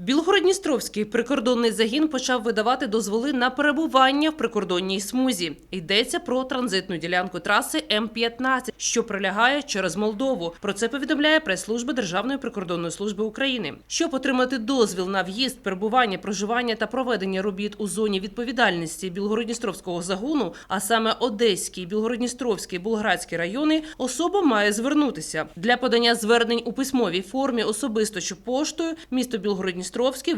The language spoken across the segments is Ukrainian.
Білгородністровський прикордонний загін почав видавати дозволи на перебування в прикордонній смузі. Йдеться про транзитну ділянку траси М-15, що пролягає через Молдову. Про це повідомляє прес-служба Державної прикордонної служби України. Щоб отримати дозвіл на в'їзд, перебування, проживання та проведення робіт у зоні відповідальності Білгородністровського загону, а саме Одеський, Білгородністровський, Булградський райони, особа має звернутися для подання звернень у письмовій формі особисто чи поштою місто Білгородністровський,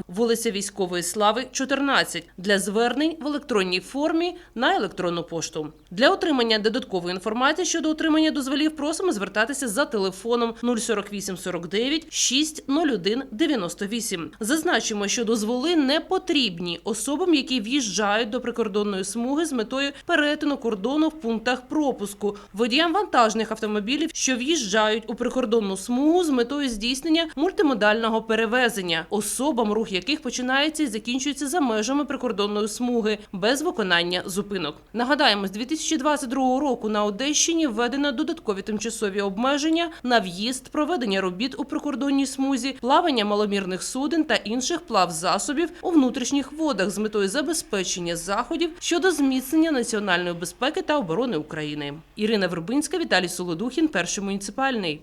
вулиця Військової Слави, 14, для звернень в електронній формі на електронну пошту. Для отримання додаткової інформації щодо отримання дозволів просимо звертатися за телефоном 048 49 601 98. Зазначимо, що дозволи не потрібні особам, які в'їжджають до прикордонної смуги з метою перетину кордону в пунктах пропуску, водіям вантажних автомобілів, що в'їжджають у прикордонну смугу з метою здійснення мультимодального перевезення, особам, рух яких починається і закінчується за межами прикордонної смуги без виконання зупинок. Нагадаємо, з 2022 року на Одещині введено додаткові тимчасові обмеження на в'їзд, проведення робіт у прикордонній смузі, плавання маломірних суден та інших плавзасобів у внутрішніх водах з метою забезпечення заходів щодо зміцнення національної безпеки та оборони України. Ірина Вербинська, Віталій Солодухін, перший муніципальний.